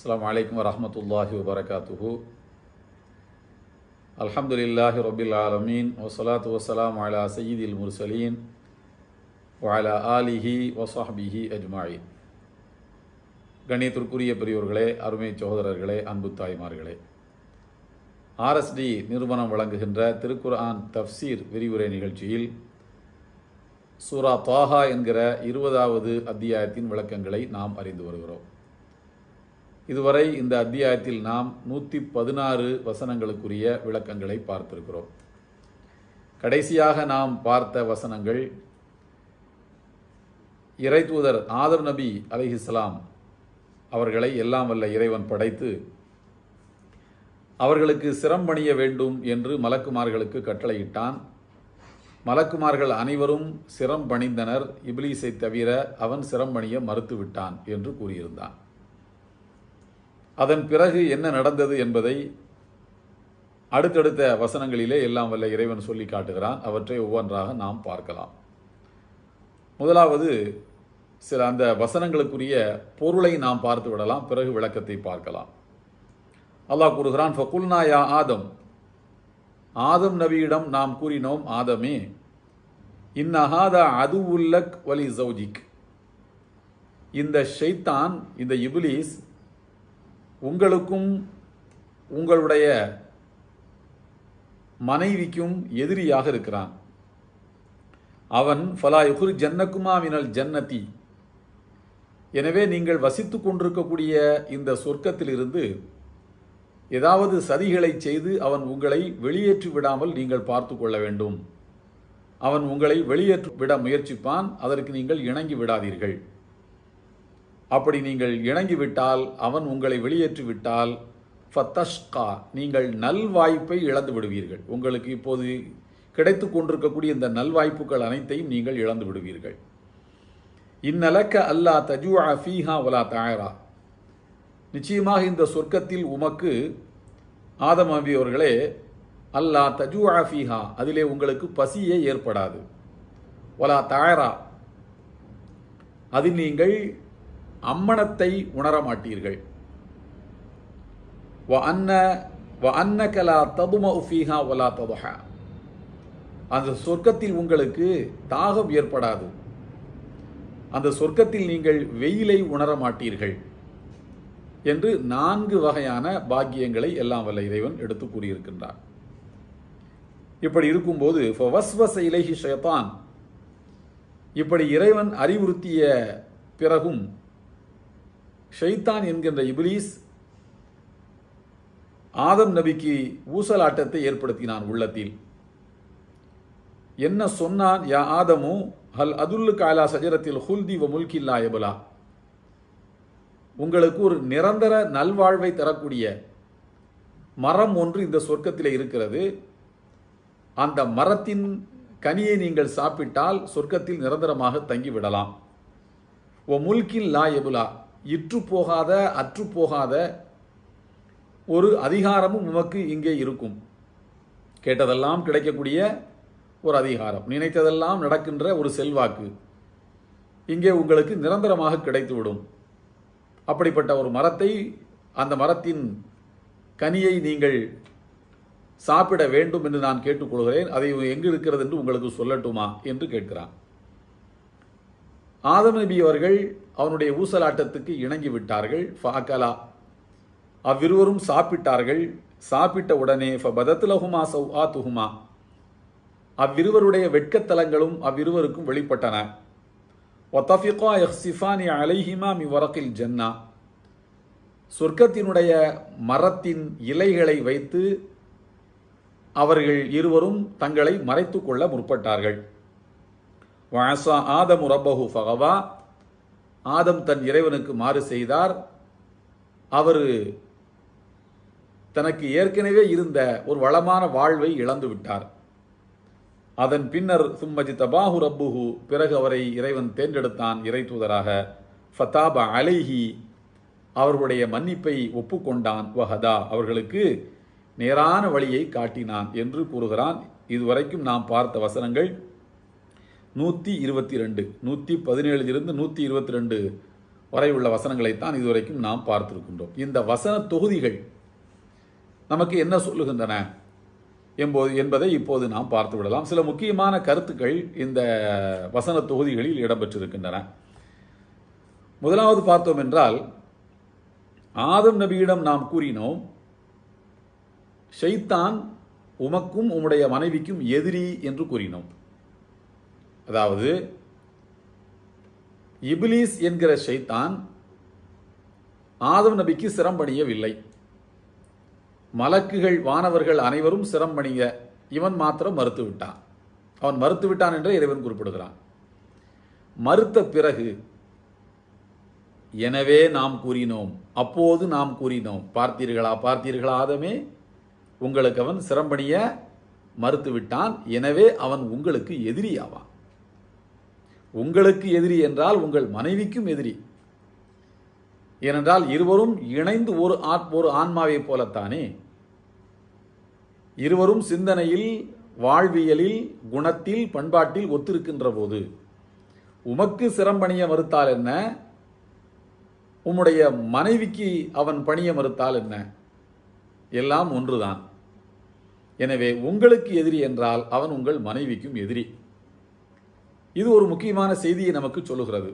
அஸ்லாம் வலைக்கம் வரமத்துல்லாஹி வபரகாத்துஹு அல்ஹம்துலில்லாஹி ரபில் ஆலமீன் வசலாத்து வசலாம் அலா சயீதில் முர்சலீன் வாலா ஆலிஹி வசாஹிஹி அஜ்மாயின் கணியத்திற்குரிய பெரியோர்களே அருமை சகோதரர்களே அன்பு தாய்மார்களே. ஆர்எஸ்டி நிறுவனம் வழங்குகின்ற திருக்குர் ஆன் தஃப்சீர் விரிவுரை நிகழ்ச்சியில் சூரா தாஹா என்கிற இருபதாவது அத்தியாயத்தின் விளக்கங்களை நாம் அறிந்து வருகிறோம். இதுவரை இந்த அத்தியாயத்தில் நாம் நூற்றி பதினாறு வசனங்களுக்குரிய விளக்கங்களை பார்த்திருக்கிறோம். கடைசியாக நாம் பார்த்த வசனங்கள் இறைதூதர் ஆதர் நபி அலிஹிஸ்லாம் அவர்களை எல்லாம் வல்ல இறைவன் படைத்து அவர்களுக்கு சிரம் பணிய வேண்டும் என்று மலக்குமார்களுக்கு கட்டளையிட்டான். மலக்குமார்கள் அனைவரும் சிரம் பணிந்தனர் இப்லீஸை தவிர அவன் சிரம் பணிய மறுத்துவிட்டான் என்று கூறியிருந்தான். அதன் பிறகு என்ன நடந்தது என்பதை அடுத்தடுத்த வசனங்களிலே எல்லாம் வல்ல இறைவன் சொல்லி காட்டுகிறான். அவற்றை ஒவ்வொன்றாக நாம் பார்க்கலாம். முதலாவது சில அந்த வசனங்களுக்குரிய பொருளை நாம் பார்த்து விடலாம் பிறகு விளக்கத்தை பார்க்கலாம். அல்லாஹ் கூறுகிறான் ஃபகுல்னா யா ஆதம். ஆதம் நபியிடம் நாம் கூறினோம் ஆதமே இன்னஹாதா அதுவுல்லக் வலி ஜவுஜிக் இந்த ஷைத்தான் இந்த இபிலிஸ் உங்களுக்கும் உங்களுடைய மனைவிக்கும் எதிரியாக இருக்கிறான். அவன் ஃபலா யுகுர் ஜன்னக்குமா மினல் ஜன்னதி எனவே நீங்கள் வசித்து கொண்டிருக்கக்கூடிய இந்த சொர்க்கத்திலிருந்து ஏதாவது சதிகளை செய்து அவன் உங்களை வெளியேற்றி விடாமல் நீங்கள் பார்த்து கொள்ள வேண்டும். அவன் உங்களை வெளியேற்றி விட முயற்சிப்பான் அதற்கு நீங்கள் இணங்கி விடாதீர்கள். அப்படி நீங்கள் இணங்கிவிட்டால் அவன் உங்களை வெளியேற்றிவிட்டால் ஃபத்தஷ்கா நீங்கள் நல்வாய்ப்பை இழந்து விடுவீர்கள். உங்களுக்கு இப்போது கிடைத்து கொண்டிருக்கக்கூடிய இந்த நல்வாய்ப்புகள் அனைத்தையும் நீங்கள் இழந்து விடுவீர்கள். இந்நலக்க அல்லா தஜுஆ ஃபீஹா வலா தாயரா. நிச்சயமாக இந்த சொர்க்கத்தில் உமக்கு ஆதம் அபி அவர்களே அல்லா தஜுஆ ஃபீஹா அதிலே உங்களுக்கு பசியே ஏற்படாது. வலா தாயரா. அது நீங்கள் அம்மணத்தை உணரமாட்டீர்கள் வ அன்ன வ அன்னகலா ததும உஃபீஹா வலா ததுஹா. அந்த சொர்க்கத்தில் உங்களுக்கு தாகம் ஏற்படாது. அந்த சொர்க்கத்தில் நீங்கள் வெயிலை உணர மாட்டீர்கள் என்று நான்கு வகையான பாக்கியங்களை எல்லாம் வல்ல இறைவன் எடுத்து கூறியிருக்கின்றார் இப்படி இருக்கும்போது வஸ்வச இலகி ஷேத்தான். இப்படி இறைவன் அறிவுறுத்திய பிறகும் ஷைத்தான் என்கின்ற இபிலீஸ் ஆதம் நபிக்கு ஊசலாட்டத்தை ஏற்படுத்தினான் உள்ளத்தில். என்ன சொன்னான்? யா ஆதமு ஹல் அதுல்லு காலா சஜரத்தில் ஹுல்தி வ முல்கில்லா எபலா உங்களுக்கு ஒரு நிரந்தர நல்வாழ்வை தரக்கூடிய மரம் ஒன்று இந்த சொர்க்கத்தில் இருக்கிறது. அந்த மரத்தின் கனியை நீங்கள் சாப்பிட்டால் சொர்க்கத்தில் நிரந்தரமாக தங்கிவிடலாம். ஓ முல்கில் லா எபுலா இற்று போகாத அற்று போகாத ஒரு அதிகாரமும் உமக்கு இங்கே இருக்கும். கேட்டதெல்லாம் கிடைக்கக்கூடிய ஒரு அதிகாரம். நினைத்ததெல்லாம் நடக்கின்ற ஒரு செல்வாக்கு இங்கே உங்களுக்கு நிரந்தரமாக கிடைத்துவிடும். அப்படிப்பட்ட ஒரு மரத்தை அந்த மரத்தின் கனியை நீங்கள் சாப்பிட வேண்டும் என்று நான் கேட்டுக்கொள்கிறேன். அதை எங்கு இருக்கிறது என்று உங்களுக்கு சொல்லட்டுமா? என்று கேட்கிறான். ஆதம் நபி அவர்கள் அவனுடைய ஊசலாட்டத்துக்கு இணங்கி விட்டார்கள் ஃபாக்கலா அவ்விருவரும் சாப்பிட்டார்கள். சாப்பிட்ட உடனே ஃபபதத்லஹுமா சௌ ஆ துஹுமா அவ்விருவருடைய வெட்கத்தலங்களும் அவ்விருவருக்கும் வெளிப்பட்டன. ஒத்தஃபிகா எஹ்சிஃபானி அலைஹிமா மி வரக்கில் ஜன்னா. சொர்க்கத்தினுடைய மரத்தின் இலைகளை வைத்து அவர்கள் இருவரும் தங்களை மறைத்து கொள்ள முற்பட்டார்கள். வாசா ஆதம் ரப்பஹு ஃபகவா ஆதம் தன் இறைவனுக்கு மாறு செய்தார். அவர் தனக்கு ஏற்கனவே இருந்த ஒரு வளமான வாழ்வை இழந்து விட்டார். அதன் பின்னர் சும்மஜி தபாஹு ரப்புஹு பிறகு அவரை இறைவன் தேர்ந்தெடுத்தான் இறை தூதராக. ஃபதாபா அலைஹி அவர்களுடைய மன்னிப்பை ஒப்புக்கொண்டான். வஹதா அவர்களுக்கு நேரான வழியை காட்டினான் என்று கூறுகிறான். இதுவரைக்கும் நாம் பார்த்த வசனங்கள் நூற்றி இருபத்தி ரெண்டு நூற்றி பதினேழுலிருந்து நூற்றி இருபத்தி ரெண்டு வரை உள்ள வசனங்களைத்தான் இதுவரைக்கும் நாம் பார்த்திருக்கின்றோம். இந்த வசன தொகுதிகள் நமக்கு என்ன சொல்லுகின்றன என்போது என்பதை இப்போது நாம் பார்த்து விடலாம். சில முக்கியமான கருத்துக்கள் இந்த வசன தொகுதிகளில் இடம்பெற்றிருக்கின்றன. முதலாவது பார்த்தோம் என்றால் ஆதம் நபியிடம் நாம் கூறினோம் ஷைத்தான் உமக்கும் உம்முடைய மனைவிக்கும் எதிரி என்று கூறினோம். அதாவது இபிலிஸ் என்கிற ஷைத்தான் ஆதம் நபிக்கு சிரம்பணியவில்லை மலக்குகள் வானவர்கள் அனைவரும் சிரம்பணிய இவன் மாத்திரம் மறுத்து விட்டான் அவன் மறுத்து விட்டான் என்று இறைவன் குறிப்பிடுகிறான். மறுத்த பிறகு எனவே நாம் கூறினோம் அப்போது நாம் கூறினோம். பார்த்தீர்களா பார்த்தீர்களா ஆதமே? உங்களுக்கு அவன் சிரம்பணிய மறுத்து விட்டான் எனவே அவன் உங்களுக்கு எதிரியாவான். உங்களுக்கு எதிரி என்றால் உங்கள் மனைவிக்கும் எதிரி. ஏனென்றால் இருவரும் இணைந்து ஒரு ஆத் ஒரு ஆன்மாவைப் போலத்தானே. இருவரும் சிந்தனையில் வாழ்வியலில் குணத்தில் பண்பாட்டில் ஒத்திருக்கின்ற போது உமக்கு சிரம்பணிய மறுத்தால் என்ன? உம்முடைய மனைவிக்கு அவன் பணிய மறுத்தால் என்ன? எல்லாம் ஒன்றுதான். எனவே உங்களுக்கு எதிரி என்றால் அவன் உங்கள் மனைவிக்கும் எதிரி. இது ஒரு முக்கியமான செய்தியை நமக்கு சொல்லுகிறது.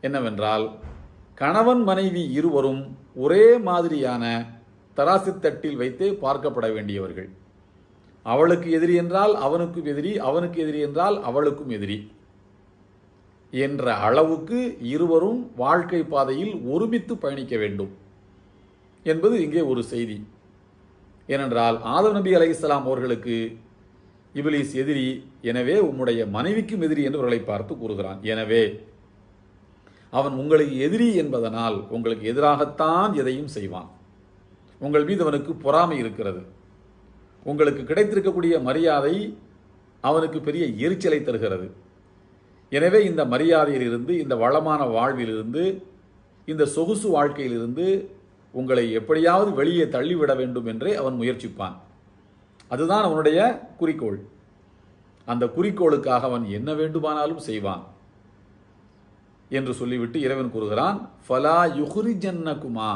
என்னவென்றால் கணவன் மனைவி இருவரும் ஒரே மாதிரியான தராசு தட்டில் வைத்தே பார்க்கப்பட வேண்டியவர்கள். அவளுக்கு எதிரி என்றால் அவனுக்கும் எதிரி அவனுக்கு எதிரி என்றால் அவளுக்கும் எதிரி. என்ற அளவுக்கு இருவரும் வாழ்க்கை பாதையில் ஒருமித்து பயணிக்க வேண்டும் என்பது இங்கே ஒரு செய்தி. ஏனென்றால் ஆதம் நபி அலையாம் அவர்களுக்கு இபிலிஸ் எதிரி எனவே உம்முடைய மனைவிக்கும் எதிரி என்று இவர்களை பார்த்து கூறுகிறான். எனவே அவன் உங்களுக்கு எதிரி என்பதனால் உங்களுக்கு எதிராகத்தான் எதையும் செய்வான். உங்கள் மீது அவனுக்கு பொறாமை இருக்கிறது. உங்களுக்கு கிடைத்திருக்கக்கூடிய மரியாதை அவனுக்கு பெரிய எரிச்சலை தருகிறது. எனவே இந்த மரியாதையிலிருந்து இந்த வளமான வாழ்விலிருந்து இந்த சொகுசு வாழ்க்கையிலிருந்து உங்களை எப்படியாவது வெளியே தள்ளிவிட வேண்டும் என்றே அவன் முயற்சிப்பான். அதுதான் அவனுடைய குறிக்கோள். அந்த குறிக்கோளுக்காக அவன் என்ன வேண்டுமானாலும் செய்வான் என்று சொல்லிவிட்டு இறைவன் கூறுகிறான் ஃபலா யுஹ்ரி ஜன்னகுமா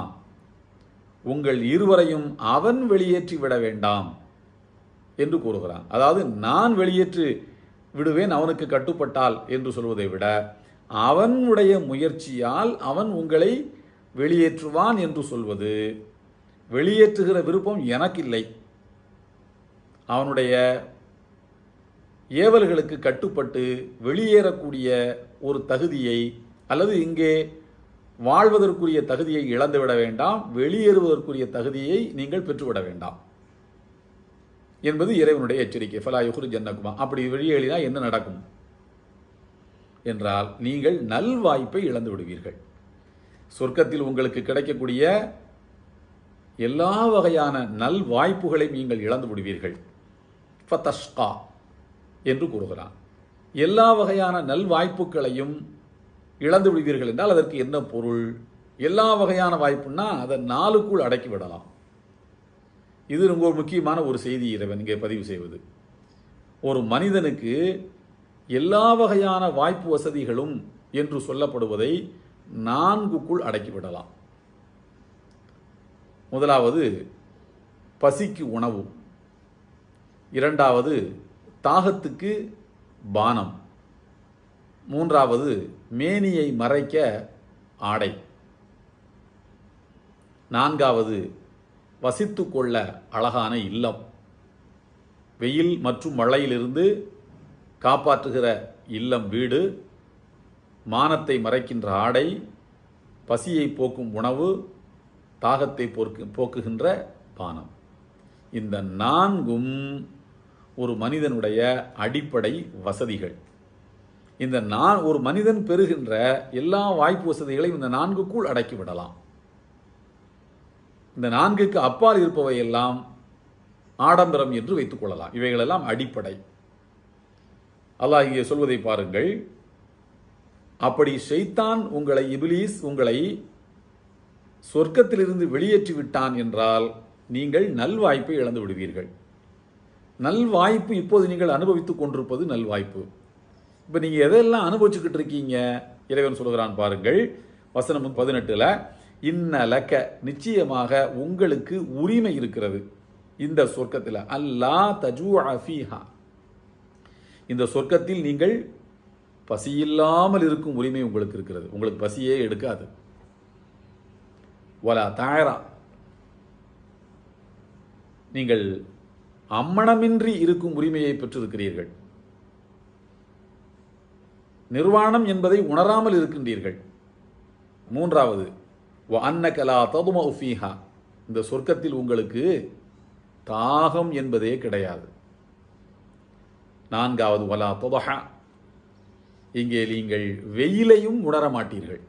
உங்கள் இருவரையும் அவன் வெளியேற்றி விட வேண்டாம் என்று கூறுகிறான். அதாவது நான் வெளியேற்று விடுவேன் அவனுக்கு கட்டுப்பட்டால் என்று சொல்வதை விட அவனுடைய முயற்சியால் அவன் உங்களை வெளியேற்றுவான் என்று சொல்வது வெளியேற்றுகிற விருப்பம் எனக்கில்லை. அவனுடைய ஏவல்களுக்கு கட்டுப்பட்டு வெளியேறக்கூடிய ஒரு தகுதியை அல்லது இங்கே வாழ்வதற்குரிய தகுதியை இழந்துவிட வேண்டாம் வெளியேறுவதற்குரிய தகுதியை நீங்கள் பெற்றுவிட வேண்டாம் என்பது இறைவனுடைய எச்சரிக்கை. ஃபலா யுகுரு ஜன்னகுமா அப்படி வெளியேறினா என்ன நடக்கும்? என்றால் நீங்கள் நல்வாய்ப்பை இழந்து விடுவீர்கள். சொர்க்கத்தில் உங்களுக்கு கிடைக்கக்கூடிய எல்லா வகையான நல் வாய்ப்புகளை நீங்கள் இழந்து விடுவீர்கள். ஃபதஷ்கா என்று கூறுகிறான். எல்லா வகையான நல் வாய்ப்புகளையும் இழந்து விடுவீர்கள் என்றால் அதற்கு என்ன பொருள்? எல்லா வகையான வாய்ப்புன்னா அதை நாளுக்குள் அடக்கி விடலாம். இது ரொம்ப ஒரு முக்கியமான ஒரு செய்தி இறைவன் இங்கே பதிவு செய்வது. ஒரு மனிதனுக்கு எல்லா வகையான வாய்ப்பு வசதிகளும் என்று சொல்லப்படுவதை நான்குக்குள் அடக்கிவிடலாம் முதலாவது பசிக்கு உணவு. இரண்டாவது தாகத்துக்கு பானம். மூன்றாவது மேனியை மறைக்க ஆடை. நான்காவது வசித்து கொள்ள அழகான இல்லம். வெயில் மற்றும் மழையிலிருந்து காப்பாற்றுகிற இல்லம் வீடு. மானத்தை மறைக்கின்ற ஆடை. பசியை போக்கும் உணவு. தாகத்தை போக்கு போக்குகின்ற பானம். இந்த நான்கும் ஒரு மனிதனுடைய அடிப்படை வசதிகள். இந்த நான் ஒரு மனிதன் பெறுகின்ற எல்லா வாய்ப்பு வசதிகளையும் இந்த நான்குக்குள் அடக்கி விடலாம். இந்த நான்குக்கு அப்பால் இருப்பவை எல்லாம் ஆடம்பரம் என்று வைத்துக் கொள்ளலாம். இவைகளெல்லாம் அடிப்படை. அல்லாஹ் இங்கே சொல்வதை பாருங்கள். அப்படி ஷெய்தான் உங்களை இபிலீஸ் உங்களை சொர்க்கத்திலிருந்து வெளியேற்றி விட்டான் என்றால் நீங்கள் நல்வாய்ப்பை இழந்து விடுவீர்கள். நல்வாய்ப்பு இப்போது நீங்கள் அனுபவித்துக் கொண்டிருப்பது நல்வாய்ப்பு. இப்போ நீங்கள் எதெல்லாம் அனுபவிச்சுக்கிட்டு இருக்கீங்க? இறைவன் சொல்கிறான் பாருங்கள் வசனம் பதினெட்டில் இன்ன லக்க நிச்சயமாக உங்களுக்கு உரிமை இருக்கிறது. இந்த சொர்க்கத்தில் அல்லா தஜூ அஃபீஹா இந்த சொர்க்கத்தில் நீங்கள் பசியில்லாமல் இருக்கும் உரிமை உங்களுக்கு இருக்கிறது. உங்களுக்கு பசியே எடுக்காது. வலா தாயரா. நீங்கள் அம்மணமின்றி இருக்கும் உரிமையை பெற்றிருக்கிறீர்கள். நிர்வாணம் என்பதை உணராமல் இருக்கின்றீர்கள். மூன்றாவது அன்னகலா ததும உஃபீஹா இந்த சொர்க்கத்தில் உங்களுக்கு தாகம் என்பதே கிடையாது. நான்காவது வலா தொதஹா. இங்கே நீங்கள் வெயிலையும் உணர மாட்டீர்கள்.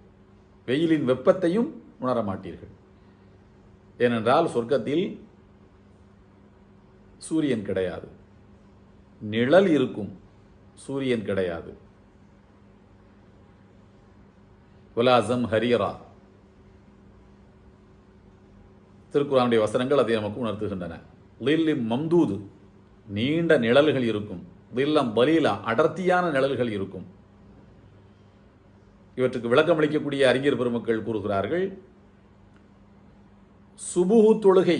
வெயிலின் வெப்பத்தையும் உணர மாட்டீர்கள். ஏனென்றால் சொர்க்கத்தில் சூரியன் கிடையாது. நிழல் இருக்கும் சூரியன் கிடையாது. உலாசம் ஹரியரா திருக்குறானுடைய வசனங்கள் அதை நமக்கு உணர்த்துகின்றன. லில்லி மம்தூது நீண்ட நிழல்கள் இருக்கும். லில்லம் பலீலா அடர்த்தியான நிழல்கள் இருக்கும். இவற்றுக்கு விளக்கம் அளிக்கக்கூடிய அறிஞர் பெருமக்கள் கூறுகிறார்கள் சுபுகு தொழுகை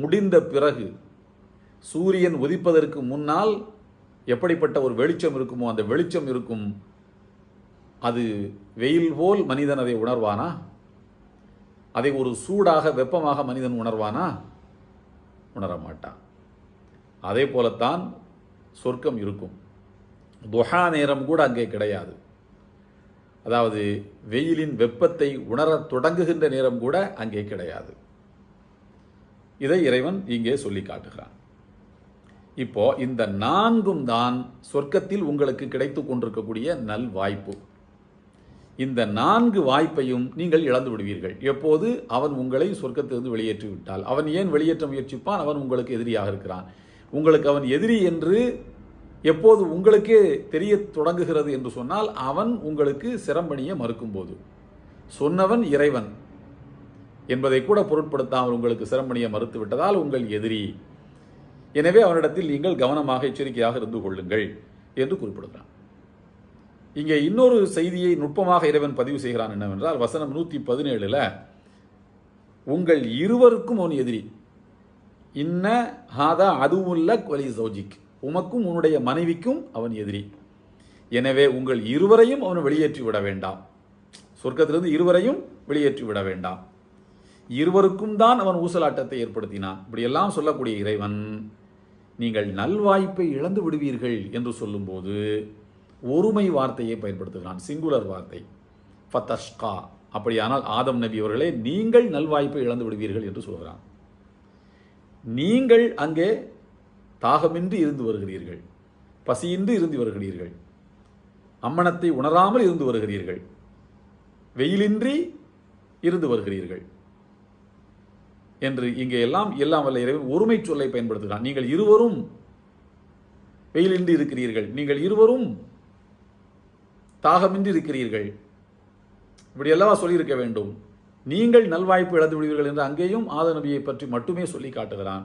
முடிந்த பிறகு சூரியன் உதிப்பதற்கு முன்னால் எப்படிப்பட்ட ஒரு வெளிச்சம் இருக்குமோ அந்த வெளிச்சம் இருக்கும். அது வெயில் போல் மனிதன் அதை உணர்வானா? அதை ஒரு சூடாக வெப்பமாக மனிதன் உணர்வானா? உணர மாட்டான் அதே போலத்தான் சொர்க்கம் இருக்கும். துஹா நேரம் கூட அங்கே கிடையாது. அதாவது வெயிலின் வெப்பத்தை உணரத் தொடங்குகின்ற நேரம் கூட அங்கே கிடையாது. இதை இறைவன் இங்கே சொல்லி காட்டுகிறான். இப்போ இந்த நான்கும் தான் சொர்க்கத்தில் உங்களுக்கு கிடைத்து கொண்டிருக்கக்கூடிய நல் வாய்ப்பு. இந்த நான்கு வாய்ப்பையும் நீங்கள் இழந்து விடுவீர்கள். எப்போது? அவன் உங்களை சொர்க்கத்திலிருந்து வெளியேற்றி விட்டால். அவன் ஏன் வெளியேற்ற முயற்சிப்பான்? அவன் உங்களுக்கு எதிரியாக இருக்கிறான். உங்களுக்கு அவன் எதிரி என்று எப்போது உங்களுக்கே தெரிய தொடங்குகிறது என்று சொன்னால் அவன் உங்களுக்கு சிரம்பணிய மறுக்கும்போது. சொன்னவன் இறைவன். என்பதை கூட பொருட்படுத்தாமல் உங்களுக்கு சிரமணிய மறுத்து விட்டதால் உங்கள் எதிரி. எனவே அவனிடத்தில் நீங்கள் கவனமாக எச்சரிக்கையாக இருந்து கொள்ளுங்கள் என்று குறிப்பிடுகிறான். இங்கே இன்னொரு செய்தியை நுட்பமாக இறைவன் பதிவு செய்கிறான் என்னவென்றால் வசனம் நூற்றி பதினேழில் உங்கள் இருவருக்கும் அவன் எதிரி. இன்ன ஹாதா அதுவுல்ல வலி சௌஜிக். உமக்கும் உன்னுடைய மனைவிக்கும் அவன் எதிரி. எனவே உங்கள் இருவரையும் அவன் வெளியேற்றி விட வேண்டாம். சொர்க்கத்திலிருந்து இருவரையும் வெளியேற்றி விட வேண்டாம். இருவருக்கும் தான் அவன் ஊசலாட்டத்தை ஏற்படுத்தினான். இப்படியெல்லாம் சொல்லக்கூடிய இறைவன் நீங்கள் நல்வாய்ப்பை இழந்து விடுவீர்கள் என்று சொல்லும்போது ஒருமை வார்த்தையை பயன்படுத்துகிறான். சிங்குலர் வார்த்தை. ஃபத்தஷ்கா அப்படியானால் ஆதம் நபி அவர்களே நீங்கள் நல்வாய்ப்பை இழந்து விடுவீர்கள் என்று சொல்கிறான். நீங்கள் அங்கே தாகமின்றி இருந்து வருகிறீர்கள் பசியின்றி இருந்து வருகிறீர்கள் அம்மனத்தை உணராமல் இருந்து வருகிறீர்கள் வெயிலின்றி இருந்து வருகிறீர்கள் என்று இங்கே எல்லாம் எல்லாம் வல்ல இறைவன் ஒருமை சொல்லை பயன்படுத்துகிறான். நீங்கள் இருவரும் வெயிலின்றி இருக்கிறீர்கள். நீங்கள் இருவரும் தாகமின்றி இருக்கிறீர்கள். இப்படி அல்லவா சொல்லியிருக்க வேண்டும். நீங்கள் நல்வாய்ப்பு இழந்து விடுவீர்கள் என்று அங்கேயும் ஆத நபியை பற்றி மட்டுமே சொல்லி காட்டுகிறான்.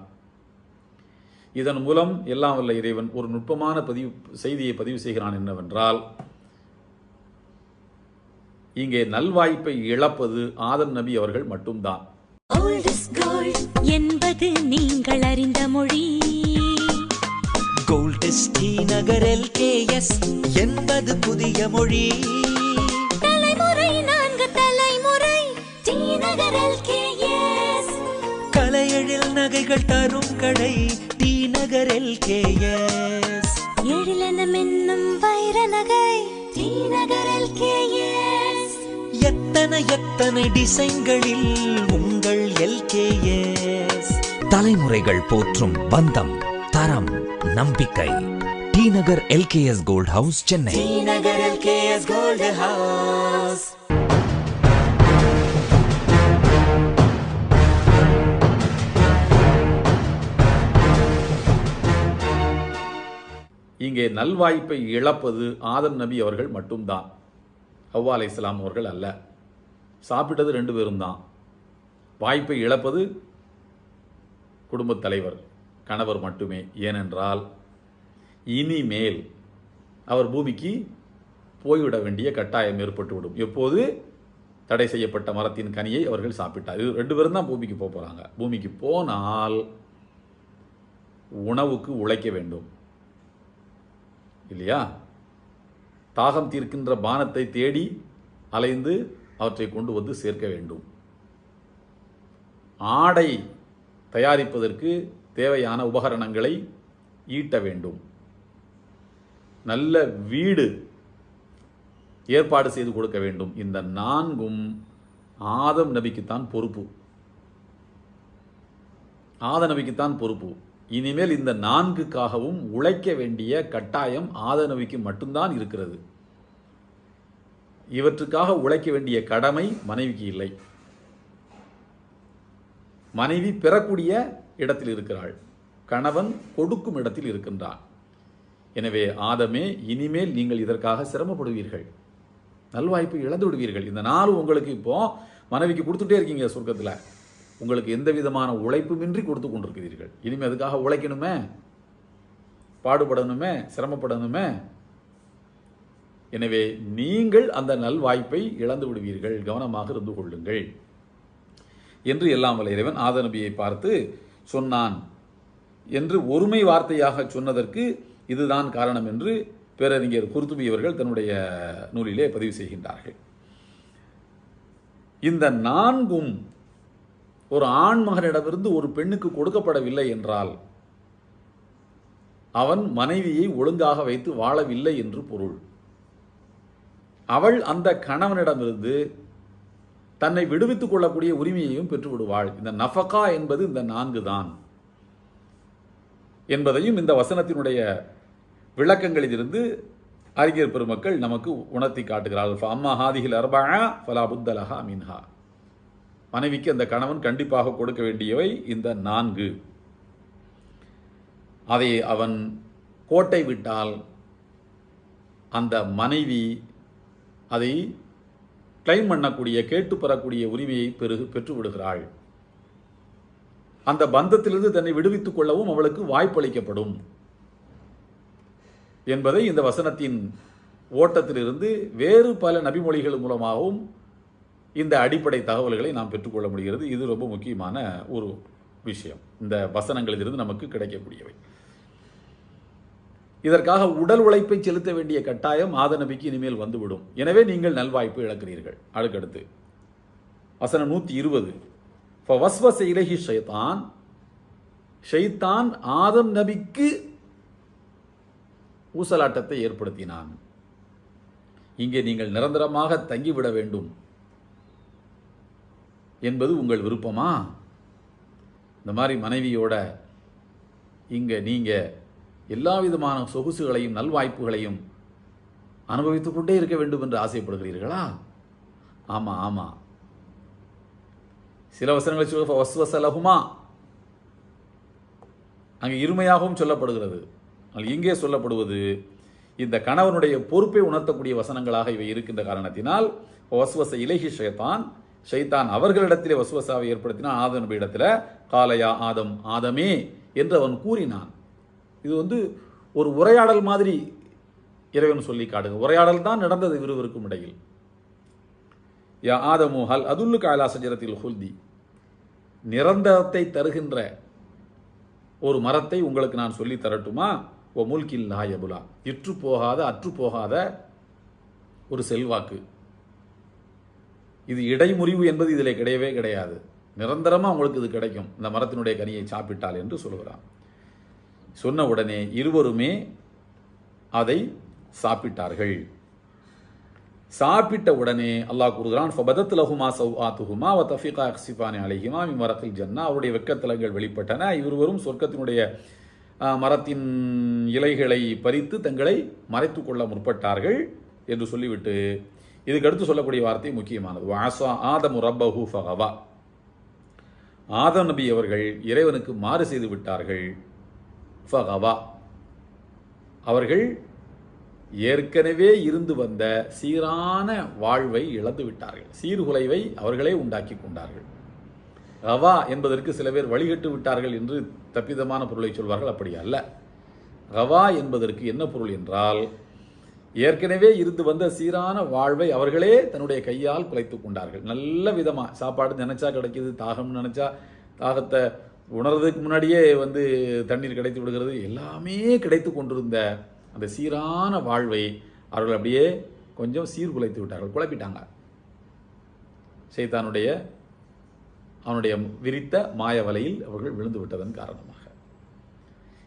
இதன் மூலம் எல்லாம் வல்ல இறைவன் ஒரு நுட்பமான பதிவு செய்தியை பதிவு செய்கிறான் என்னவென்றால் இங்கே நல்வாய்ப்பை இழப்பது ஆதன் நபி அவர்கள் மட்டும்தான். Gold என்பது நீங்கள் அறிந்த மொழி கோல்டஸ் டி நகர் எல்கேஎஸ் என்பது புதிய மொழி தலைமுறை நான்கு தலைமுறை டி நகர் LKS. கலையெழில் நகைகள் தரும் கடை டி நகர் எல்கேஎஸ் எழிலென மின்னும் வைர நகை டி நகர் LKS. எத்தனை எத்தனை டிசைன்களில் எல்கேஎஸ் தலைமுறைகள் போற்றும் பந்தம் தரம் நம்பிக்கை. T Nagar LKS gold house Chennai. T Nagar LKS gold house இங்கே நல்வாய்ப்பை இழப்பது ஆதம் நபி அவர்கள் மட்டும்தான். ஹவ்வா அலை இஸ்லாம் அவர்கள் அல்ல. சாப்பிட்டது ரெண்டு பேரும் தான் வாய்ப்பை இழப்பது குடும்பத் தலைவர் கணவர் மட்டுமே. ஏனென்றால் இனிமேல் அவர் பூமிக்கு போய்விட வேண்டிய கட்டாயம் ஏற்பட்டுவிடும். எப்போது? தடை செய்யப்பட்ட மரத்தின் கனியை அவர்கள் சாப்பிட்டார். இது ரெண்டு பேரும் தான் பூமிக்கு போக போகிறாங்க பூமிக்கு போனால் உணவுக்கு உழைக்க வேண்டும். இல்லையா? தாகம் தீர்க்கின்ற பானத்தை தேடி அலைந்து அவற்றை கொண்டு வந்து சேர்க்க வேண்டும். ஆடை தயாரிப்பதற்கு தேவையான உபகரணங்களை ஈட்ட வேண்டும். நல்ல வீடு ஏற்பாடு செய்து கொடுக்க வேண்டும். இந்த நான்கும் ஆதம் நபிக்குத்தான் பொறுப்பு. ஆத நபிக்குத்தான் பொறுப்பு. இனிமேல் இந்த நான்குக்காகவும் உழைக்க வேண்டிய கட்டாயம் ஆத நபிக்கு மட்டும்தான் இருக்கிறது. இவற்றுக்காக உழைக்க வேண்டிய கடமை மனைவிக்கு இல்லை. மனைவி பெறக்கூடிய இடத்தில் இருக்கிறாள். கணவன் கொடுக்கும் இடத்தில் இருக்கின்றான் எனவே ஆதமே இனிமேல் நீங்கள் இதற்காக சிரமப்படுவீர்கள். நல்வாய்ப்பை இழந்து விடுவீர்கள் இந்த நாள் உங்களுக்கு இப்போ மனைவிக்கு கொடுத்துட்டே இருக்கீங்க சொர்க்கத்தில். உங்களுக்கு எந்த விதமான உழைப்புமின்றி கொடுத்து கொண்டிருக்கிறீர்கள். இனிமேல் அதுக்காக உழைக்கணுமே? பாடுபடணுமே? சிரமப்படணுமே? எனவே நீங்கள் அந்த நல்வாய்ப்பை இழந்து விடுவீர்கள் கவனமாக இருந்து கொள்ளுங்கள். என்று எல்லாம் வல்ல இறைவன் ஆதநபியை பார்த்து சொன்னான். என்று ஒருமை வார்த்தையாக சொன்னதற்கு இதுதான் காரணம் என்று பேரறிஞர் குருத்துபி அவர்கள் தன்னுடைய நூலிலே பதிவு செய்கின்றார்கள். இந்த நான்கும் ஒரு ஆண்மகனிடமிருந்து ஒரு பெண்ணுக்கு கொடுக்கப்படவில்லை என்றால் அவன் மனைவியை ஒழுங்காக வைத்து வாழவில்லை என்று பொருள். அவள் அந்த கணவனிடமிருந்து தன்னை விடுவித்துக் கொள்ளக்கூடிய உரிமையையும் பெற்றுவிடுவாள். இந்த நஃபகா என்பது இந்த நான்கு தான் என்பதையும் இந்த வசனத்தினுடைய விளக்கங்களிலிருந்து அறிஞர் பெருமக்கள் நமக்கு உணர்த்தி காட்டுகிறார்கள். அம்மா ஹாதிகில் அர்பா ஃபலா புத்தலஹா மின்ஹா. மனைவிக்கு அந்த கணவன் கண்டிப்பாக கொடுக்க வேண்டியவை இந்த நான்கு. அதை அவன் கோட்டை விட்டால் அந்த மனைவி அதை கிளைம் பண்ணக்கூடிய கேட்டு பெறக்கூடிய உரிமையை பெருகு பெற்று விடுகிறாள் அந்த பந்தத்திலிருந்து தன்னை விடுவித்துக் கொள்ளவும் அவளுக்கு வாய்ப்பளிக்கப்படும் என்பதை இந்த வசனத்தின் ஓட்டத்திலிருந்து வேறு பல நபிமொழிகள் மூலமாகவும் இந்த அடிப்படை தகவல்களை நாம் பெற்றுக்கொள்ள முடிகிறது. இது ரொம்ப முக்கியமான ஒரு விஷயம். இந்த வசனங்களிலிருந்து நமக்கு கிடைக்கக்கூடியவை. இதற்காக உடல் உழைப்பை செலுத்த வேண்டிய கட்டாயம் ஆதநபிக்கு இனிமேல் வந்துவிடும். எனவே நீங்கள் நல்வாய்ப்பு இழக்கிறீர்கள். அடுக்கடுத்து. வசனம் நூற்றி இருபது வஸ்வச இலகி ஷைத்தான். ஷைத்தான் ஆதம் நபிக்கு ஊசலாட்டத்தை ஏற்படுத்தினான். இங்கே நீங்கள் நிரந்தரமாக தங்கிவிட வேண்டும். என்பது உங்கள் விருப்பமா? இந்த மாதிரி மனைவியோட இங்கே நீங்கள் எல்லா விதமான சொகுசுகளையும் நல்வாய்ப்புகளையும் அனுபவித்துக் கொண்டே இருக்க வேண்டும் என்று ஆசைப்படுகிறீர்களா? ஆமாம் ஆமாம் சில வசனங்களை சொல்ல வஸ்வசலகுமா அங்கே இருமையாகவும் சொல்லப்படுகிறது. இங்கே சொல்லப்படுவது இந்த கணவனுடைய பொறுப்பை உணர்த்தக்கூடிய வசனங்களாக இவை இருக்கின்ற காரணத்தினால் வஸ்வச இலகி ஷைத்தான் ஷைத்தான் அவர்களிடத்திலே வசுவசாவை ஏற்படுத்தினான். ஆதம் இடத்துல காலையா ஆதம் ஆதமே என்று அவன் கூறினான். இது வந்து ஒரு உரையாடல் மாதிரி இறைவன் சொல்லி காடுங்க உரையாடல் தான் நடந்தது இருவருக்கும் இடையில். யா ஆதமு ஹல் அதுல்லு காலா சஜரத்தில் ஹுல்தி. நிரந்தரத்தை தருகின்ற ஒரு மரத்தை உங்களுக்கு நான் சொல்லி தரட்டுமா? ஓ முல்கில் லாயபுலா இற்று போகாத அற்று போகாத ஒரு செல்வாக்கு. இது இடைமுறிவு என்பது இதில் கிடையவே கிடையாது. நிரந்தரமாக உங்களுக்கு இது கிடைக்கும். இந்த மரத்தினுடைய கனியை சாப்பிட்டால் என்று சொல்கிறான் சொன்ன உடனே இருவருமே அதை சாப்பிட்டார்கள். சாப்பிட்ட உடனே அல்லாஹ் கூறுகிறான் ஃபபதத் லஹுமா சவ் ஆத்துஹுமா வ தஃபிகா அக்சிஃபானி அலைஹிமா மி மரத்தில் ஜன்னா. அவருடைய வெக்கத்தலங்கள் வெளிப்பட்டன. இருவரும் சொர்க்கத்தினுடைய மரத்தின் இலைகளை பறித்து தங்களை மறைத்து கொள்ள முற்பட்டார்கள் என்று சொல்லிவிட்டு இதுக்கடுத்து சொல்லக்கூடிய வார்த்தை முக்கியமானது. வாசா ஆதமு ரப்பஹு ஃபகவா ஆதம் நபி அவர்கள் இறைவனுக்கு மாறு செய்து விட்டார்கள். ஃபகவா. அவர்கள் ஏற்கனவே இருந்து வந்த சீரான வாழ்வை இழந்து விட்டார்கள். சீர்குலைவை அவர்களே உண்டாக்கி கொண்டார்கள். ரவா என்பதற்கு சில பேர் வழிகட்டு விட்டார்கள் என்று தப்பிதமான பொருளை சொல்வார்கள். அப்படி அல்ல. ரவா என்பதற்கு என்ன பொருள் என்றால் ஏற்கனவே இருந்து வந்த சீரான வாழ்வை அவர்களே தன்னுடைய கையால் குலைத்து கொண்டார்கள். நல்ல விதமாக சாப்பாடு நினைச்சா கிடைக்கிது தாகம்னு நினைச்சா தாகத்தை உணர்றதுக்கு முன்னாடியே வந்து தண்ணீர் கிடைத்து விடுகிறது. எல்லாமே கிடைத்து கொண்டிருந்த அந்த சீரான வாழ்வை அவர்கள் அப்படியே கொஞ்சம் சீர்குலைத்து விட்டார்கள் குழப்பிட்டாங்க. சைத்தானுடைய அவனுடைய விரித்த மாய வலையில் அவர்கள் விழுந்து விட்டதன் காரணமாக.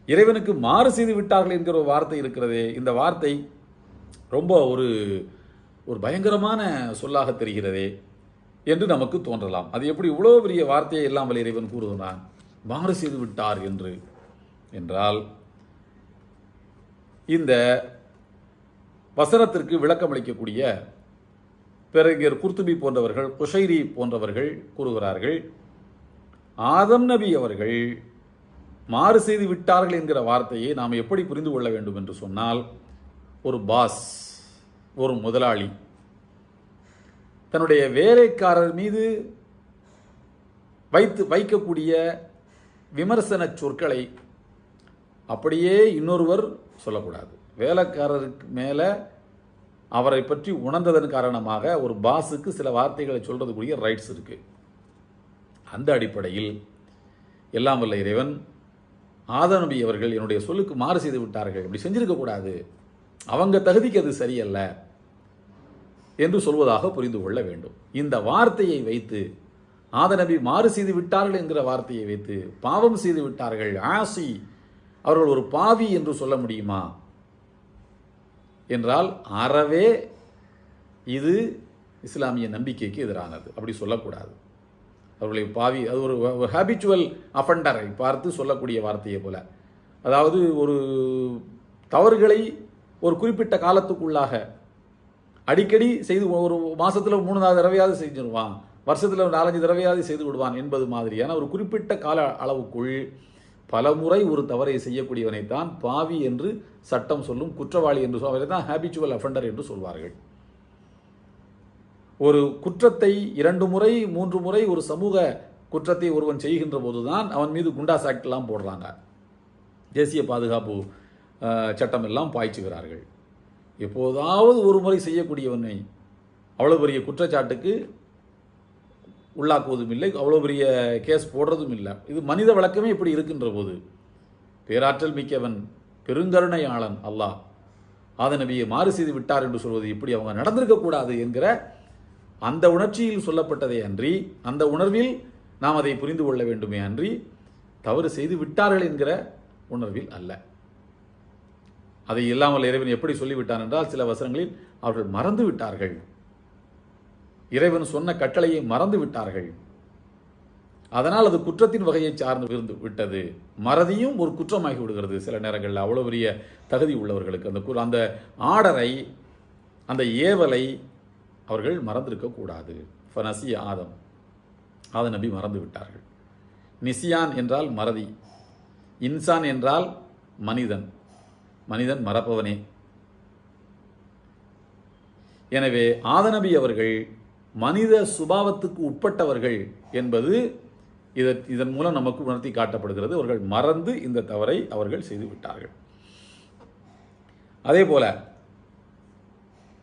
இறைவனுக்கு மாறு செய்து விட்டார்கள் என்கிற ஒரு வார்த்தை இருக்கிறதே இந்த வார்த்தை ரொம்ப ஒரு ஒரு பயங்கரமான சொல்லாக தெரிகிறதே என்று நமக்கு தோன்றலாம். அது எப்படி இவ்வளோ பெரிய வார்த்தையை எல்லாம் வல்ல இறைவன் கூறுகிறான்? மாறு செய்து விட்டார் என்று என்றால் இந்த வசனத்திற்கு விளக்கமளிக்கக்கூடிய பிறகர் குர்துபி போன்றவர்கள் குஷைரி போன்றவர்கள் கூறுகிறார்கள் ஆதம் நபி அவர்கள் மாறு செய்து விட்டார்கள் என்கிற வார்த்தையை நாம் எப்படி புரிந்து கொள்ள வேண்டும் என்று சொன்னால் ஒரு பாஸ் ஒரு முதலாளி தன்னுடைய வேலைக்காரர் மீது வைத்து வைக்கக்கூடிய விமர்சன சொற்களை அப்படியே இன்னொருவர் சொல்லக்கூடாது. வேலைக்காரருக்கு மேலே அவரை பற்றி உணர்ந்ததன் காரணமாக ஒரு பாஸுக்கு சில வார்த்தைகளை சொல்கிறதுக்குரிய ரைட்ஸ் இருக்குது அந்த அடிப்படையில் எல்லாம் வல்ல இறைவன் ஆதநபி அவர்கள் என்னுடைய சொல்லுக்கு மாறு செய்து விட்டார்கள். இப்படி செஞ்சிருக்கக்கூடாது அவங்க தகுதிக்கு அது சரியல்ல என்று சொல்வதாக புரிந்து கொள்ள வேண்டும். இந்த வார்த்தையை வைத்து ஆத நபி மாறு செய்து விட்டார்கள் என்கிற வார்த்தையை வைத்து பாவம் செய்து விட்டார்கள். ஆசி அவர்கள் ஒரு பாவி என்று சொல்ல முடியுமா? என்றால் அறவே இது இஸ்லாமிய நம்பிக்கைக்கு எதிரானது. அப்படி சொல்லக்கூடாது. அவர்களை பாவி அது ஒரு ஹேபிச்சுவல் அஃபண்டரை பார்த்து சொல்லக்கூடிய வார்த்தையை போல. அதாவது ஒரு தவறுகளை ஒரு குறிப்பிட்ட காலத்துக்குள்ளாக அடிக்கடி செய்து ஒரு மாதத்தில் மூணு நாலு தடவையாவது செஞ்சிருவான். வருஷத்தில் ஒரு நாலஞ்சு தடவையாவது செய்து விடுவான் என்பது மாதிரியான ஒரு குறிப்பிட்ட கால அளவுக்குள் பலமுறை ஒரு தவறை செய்யக்கூடியவனைத்தான் பாவி என்று சட்டம் சொல்லும் குற்றவாளி என்று சொல்வதை தான் ஹேபிச்சுவல் அஃபண்டர் என்று சொல்வார்கள். ஒரு குற்றத்தை இரண்டு முறை மூன்று முறை ஒரு சமூக குற்றத்தை ஒருவன் செய்கின்ற போதுதான் அவன் மீது குண்டாஸ் ஆக்ட்லாம் போடுறாங்க. தேசிய பாதுகாப்பு சட்டம் எல்லாம் பாய்ச்சுகிறார்கள். எப்போதாவது ஒரு முறை செய்யக்கூடியவனை அவ்வளோ பெரிய குற்றச்சாட்டுக்கு உள்ளாக்குவதும் இல்லை அவ்வளோ பெரிய கேஸ் போடுறதும் இல்லை இது மனித வழக்கமே இப்படி இருக்கின்ற போது பேராற்றல் மிக்கவன் பெருங்கருணையாளன் அல்லாஹ் ஆத நபியை மாறு செய்து விட்டார் என்று சொல்வது இப்படி அவங்க நடந்திருக்கக்கூடாது என்கிற அந்த உணர்ச்சியில் சொல்லப்பட்டதை அன்றி அந்த உணர்வில் நாம் அதை புரிந்து கொள்ள வேண்டுமே அன்றி தவறு செய்து விட்டார்கள் என்கிற உணர்வில் அல்ல. அதை இல்லாமல் இறைவன் எப்படி சொல்லிவிட்டான் என்றால் சில வசனங்களில் அவர்கள் மறந்து விட்டார்கள். இறைவன் சொன்ன கட்டளையை மறந்து விட்டார்கள். அதனால் அது குற்றத்தின் வகையை சார்ந்து விருந்து விட்டது. மறதியும் ஒரு குற்றமாகி விடுகிறது. சில நேரங்களில் அவ்வளோ பெரிய தகுதி உள்ளவர்களுக்கு அந்த அந்த ஆர்டரை அந்த ஏவலை அவர்கள் மறந்திருக்கக்கூடாது ஃபனசி ஆதம். ஆத நபி மறந்து விட்டார்கள். நிசியான் என்றால் மறதி. இன்சான் என்றால் மனிதன். மனிதன் மறப்பவனே. எனவே ஆதநபி அவர்கள் மனித சுபாவத்துக்கு உட்பட்டவர்கள் என்பது இதன் இதன் மூலம் நமக்கு உணர்த்தி காட்டப்படுகிறது. அவர்கள் மறந்து இந்த தவறை அவர்கள் செய்து விட்டார்கள். அதே போல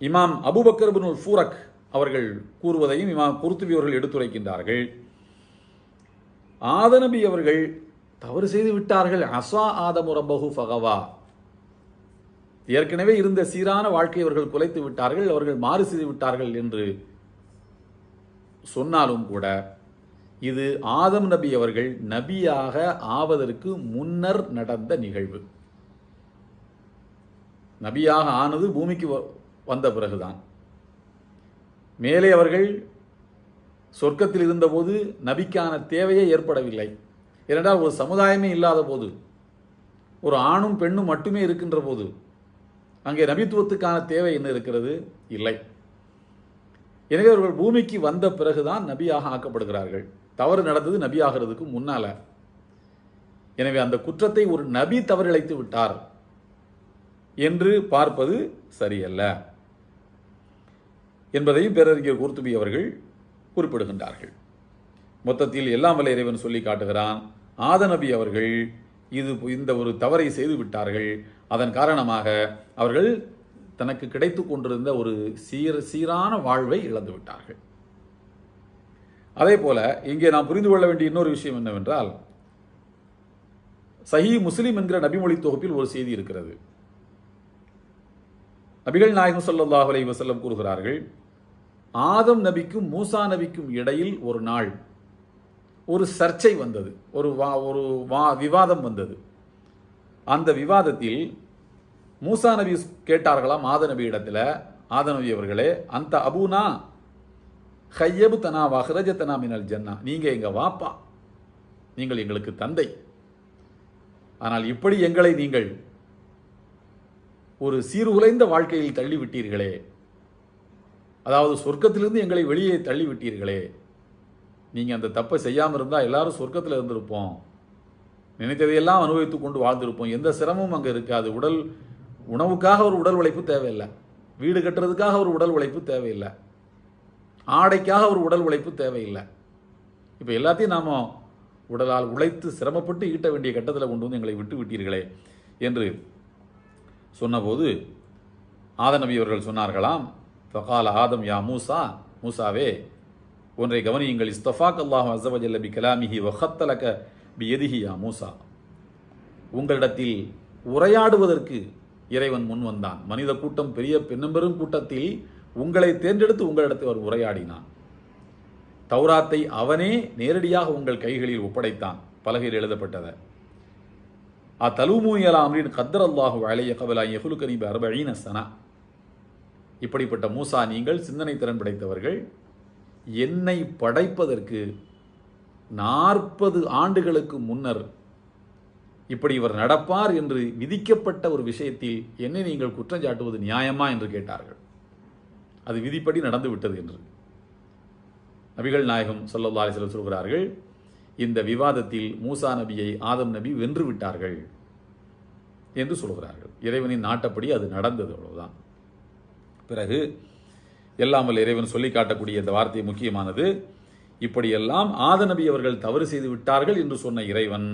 இமாம் அபுபக்கர் பின் ஃபூரக் அவர்கள் கூறுவதையும் இமாம் குருத்துவியவர்கள் அவர்கள் எடுத்துரைக்கின்றார்கள். ஆதநபி அவர்கள் தவறு செய்து விட்டார்கள். அசா ஆதமு ஃபகவா. ஏற்கனவே இருந்த சீரான வாழ்க்கை அவர்கள் குலைத்து விட்டார்கள். அவர்கள் மாறு செய்து விட்டார்கள் என்று சொன்னாலும் கூட இது ஆதம் நபி அவர்கள் நபியாக ஆவதற்கு முன்னர் நடந்த நிகழ்வு. நபியாக ஆனது பூமிக்கு வ- வந்த பிறகுதான். மேலே அவர்கள் சொர்க்கத்தில் இருந்தபோது நபிக்கான தேவையே ஏற்படவில்லை. ஏனென்றால் ஒரு சமுதாயமே இல்லாத போது ஒரு ஆணும் பெண்ணும் மட்டுமே இருக்கின்ற போது அங்கே நபித்துவத்துக்கான தேவை என்ன இருக்கிறது? இல்லை. எனவே அவர்கள் பூமிக்கு வந்த பிறகுதான் நபியாக ஆக்கப்படுகிறார்கள். தவறு நடந்தது நபி ஆகிறதுக்கு முன்னால. எனவே அந்த குற்றத்தை ஒரு நபி தவறிழைத்து விட்டார் என்று பார்ப்பது சரியல்ல என்பதையும் பேரறிஞர் கூர்த்துபி அவர்கள் குறிப்பிடுகின்றார்கள். மொத்தத்தில் எல்லாம் வல்ல இறைவன் சொல்லி காட்டுகிறான். ஆத நபி அவர்கள் இது இந்த ஒரு தவறை செய்து விட்டார்கள். அதன் காரணமாக அவர்கள் தனக்கு கிடைத்து கொண்டிருந்த ஒரு சீர் சீரான வாழ்வை இழந்து விட்டார்கள். அதே போல இங்கே நாம் புரிந்து கொள்ள வேண்டிய இன்னொரு விஷயம் என்னவென்றால் சஹி முஸ்லிம் என்கிற நபிமொழி தொகுப்பில் ஒரு செய்தி இருக்கிறது. நபிகள் நாயகம் சொல்லாஹ் அலைஹி வசல்லம் கூறுகிறார்கள் ஆதம் நபிக்கும் மூசா நபிக்கும் இடையில் ஒரு நாள் ஒரு சர்ச்சை வந்தது ஒரு வா ஒரு வா விவாதம் வந்தது. அந்த விவாதத்தில் மூசா நபி கேட்டார்களாம் ஆத நபி இடத்துல ஆத நபி அவர்களே அந்த அபுனா ஹையபு தனா வஹ்ரஜ தனா மினல் ஜன்னா. நீங்கள் எங்க வாப்பா. நீங்கள் எங்களுக்கு தந்தை. ஆனால் இப்படி எங்களை நீங்கள் ஒரு சீர்குலைந்த வாழ்க்கையில் தள்ளிவிட்டீர்களே. அதாவது சொர்க்கத்திலிருந்து எங்களை வெளியே தள்ளிவிட்டீர்களே. நீங்கள் அந்த தப்பை செய்யாமல் இருந்தால் எல்லாரும் சொர்க்கத்தில் இருந்திருப்போம். நினைத்ததையெல்லாம் அனுபவித்துக் கொண்டு வாழ்ந்திருப்போம். எந்த சிரமமும் அங்கே இருக்காது. உடல் உணவுக்காக ஒரு உடல் உழைப்பு தேவையில்லை. வீடு கட்டுறதுக்காக ஒரு உடல் உழைப்பு தேவையில்லை. ஆடைக்காக ஒரு உடல் உழைப்பு தேவையில்லை. இப்போ எல்லாத்தையும் நாம் உடலால் உழைத்து சிரமப்பட்டு ஈட்ட வேண்டிய கட்டத்தில் கொண்டு வந்து எங்களை விட்டு விட்டீர்களே என்று சொன்னபோது ஆதநபி அவர்கள் சொன்னார்களாம் தொகால ஆதம் யா மூசா மூசாவே ஒன்றை கவனியுங்கள் இஸ்தஃபாக் அல்லாஹ் அஸ்ஸவஜல்ல பி கலாமிஹி வஹத்தலக பி எதிஹி யா மூசா. உங்களிடத்தில் உரையாடுவதற்கு இறைவன் முன் வந்தான். மனித கூட்டம் பெரிய பெரும்பெரும் கூட்டத்தில் உங்களை தேர்ந்தெடுத்து உங்களிடத்தில் அவர் உரையாடினான். தௌராத்தை அவனே நேரடியாக உங்கள் கைகளில் ஒப்படைத்தான். பலகையில் எழுதப்பட்டதை. ஆ தலுமூயலா அம்ரின் கத்தர் அல்லாஹு அலைய கபலா யகுலுக்கனி அர்பஈன சனா. இப்படிப்பட்ட மூசா நீங்கள் சிந்தனை திறன் படைத்தவர்கள். என்னை படைப்பதற்கு நாற்பது ஆண்டுகளுக்கு முன்னர் இப்படி இவர் நடப்பார் என்று விதிக்கப்பட்ட ஒரு விஷயத்தில் என்னை நீங்கள் குற்றம் சாட்டுவது நியாயமா என்று கேட்டார்கள். அது விதிப்படி நடந்து விட்டது என்று. நபிகள் நாயகம் ஸல்லல்லாஹு அலைஹி சொல்கிறார்கள் இந்த விவாதத்தில் மூசா நபியை ஆதம் நபி வென்று விட்டார்கள் என்று சொல்கிறார்கள். இறைவனின் நாட்டப்படி அது நடந்தது அவ்வளவுதான். பிறகு எல்லாம் வல்ல இறைவன் சொல்லி காட்டக்கூடிய இந்த வார்த்தை முக்கியமானது இப்படியெல்லாம் ஆதநபி அவர்கள் தவறு செய்து விட்டார்கள் என்று சொன்ன இறைவன்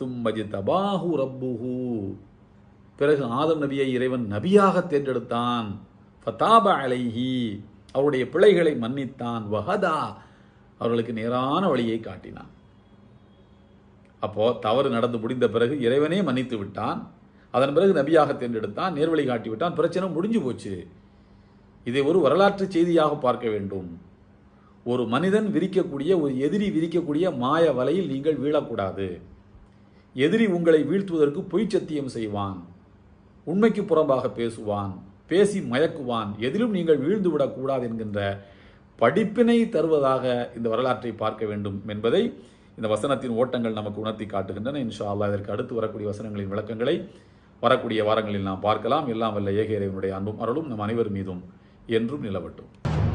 சும்மஜி தபாஹு ரப்புஹு. பிறகு ஆதம் நபியை இறைவன் நபியாக தேர்ந்தெடுத்தான். ஃபதாப அலைஹி. அவருடைய பிழைகளை மன்னித்தான். வஹதா. அவர்களுக்கு நேரான வழியை காட்டினான். அப்போ தவறு நடந்து முடிந்த பிறகு இறைவனே மன்னித்து விட்டான். அதன் பிறகு நபியாக தேர்ந்தெடுத்தான். நேர்வழி காட்டி விட்டான். பிரச்சனை முடிஞ்சு போச்சு. இதை ஒரு வரலாற்று செய்தியாக பார்க்க வேண்டும். ஒரு மனிதன் விரிக்கக்கூடிய ஒரு எதிரி விரிக்கக்கூடிய மாய வலையில் நீங்கள் வீழக்கூடாது. எதிரி உங்களை வீழ்த்துவதற்கு பொய் சத்தியம் செய்வான். உண்மைக்கு புறம்பாக பேசுவான். பேசி மயக்குவான். எதிலும் நீங்கள் வீழ்ந்து விடக்கூடாது என்கின்ற படிப்பினை தருவதாக இந்த வரலாற்றை பார்க்க வேண்டும் என்பதை இந்த வசனத்தின் ஓட்டங்கள் நமக்கு உணர்த்தி காட்டுகின்றன. இன்ஷா அல்லா இதற்கு அடுத்து வரக்கூடிய வசனங்களின் விளக்கங்களை வரக்கூடிய வாரங்களில் நாம் பார்க்கலாம். எல்லாம் வல்ல ஏக அன்பும் அருளும் நம் அனைவர் மீதும் என்றும் நிலவட்டும்.